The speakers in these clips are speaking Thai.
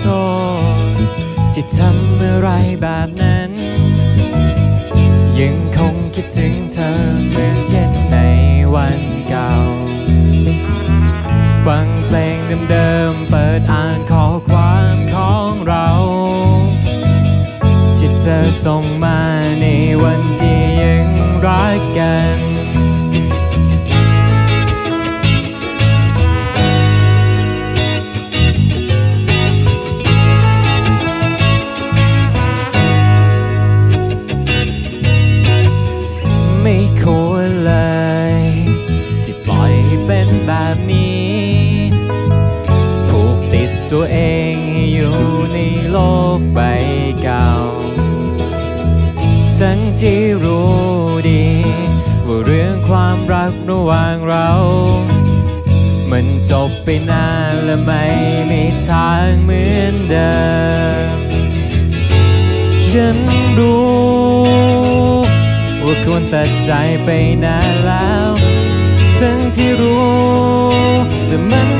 โทษที่ทำอะไรแบบนั้น ยังคงคิดถึงเธอเหมือนเช่นในวันเก่า ฟังเพลงเดิมๆเปิดอ่านข้อความของเรา ที่เธอส่ง กใบเก่า ทั้งที่รู้ดี ว่าเรื่องความรักระหว่างเรา มันจบไปนานและไม่มีทางเหมือนเดิม ฉันรู้ ว่าควรตัดใจไปนานแล้ว ทั้งที่รู้แต่มัน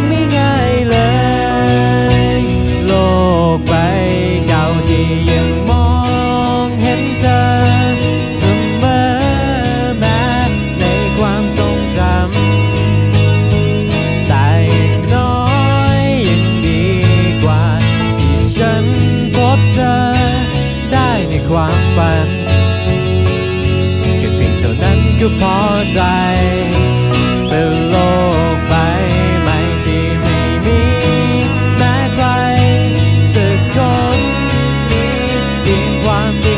ความฝัน แค่เพียงเท่านั้นก็พอใจเป็นโลกใบใหม่ที่ไม่มีแม้ใครสักคนมีเพียงความเดี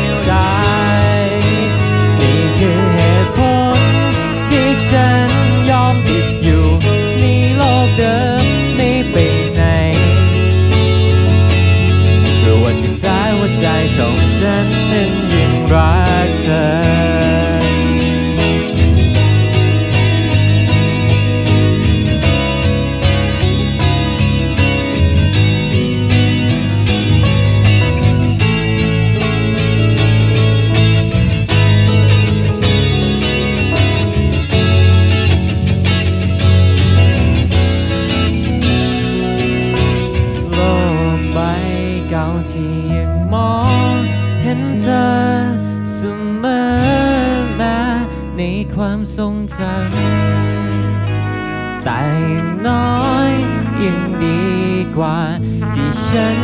ยั ความทรงจำแต่อย่างน้อยยังดีกว่า ที่ฉัน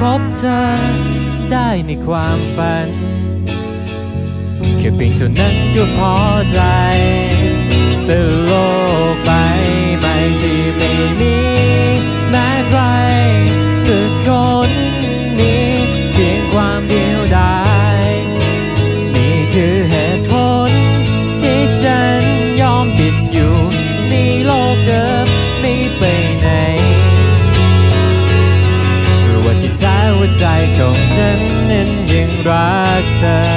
พบเธอได้ในความฝัน แค่เพียงเท่านั้นก็พอใจ ของฉันนั้นยังรักเธอ